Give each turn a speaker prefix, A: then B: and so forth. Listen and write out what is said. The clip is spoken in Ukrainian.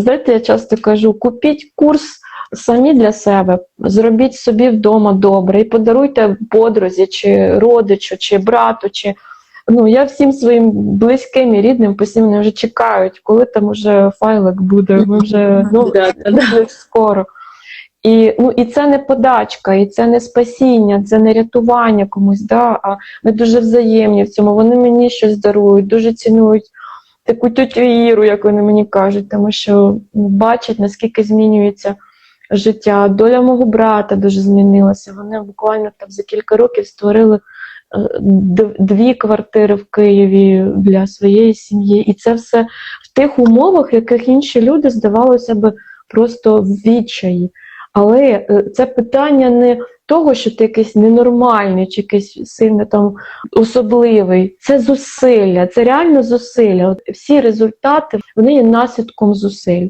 A: знаєте, я часто кажу: купіть курс самі для себе, зробіть собі вдома добре і подаруйте подрузі, чи родичу, чи брату, чи ну я всім своїм близьким і рідним постійно вже чекають, коли там уже файлик буде. Ми вже ну, скоро. І, ну, і це не подачка, і це не спасіння, це не рятування комусь. Да? А ми дуже взаємні в цьому. Вони мені щось дарують, дуже цінують таку тютю Іру, як вони мені кажуть, тому що бачать, наскільки змінюється життя. Доля мого брата дуже змінилася. Вони буквально там за кілька років створили е, дві квартири в Києві для своєї сім'ї. І це все в тих умовах, в яких інші люди здавалося би просто в відчаї. Але е, це питання не того, що ти якийсь ненормальний чи якийсь сильно там особливий. Це зусилля, це реально зусилля. От всі результати вони є наслідком зусиль.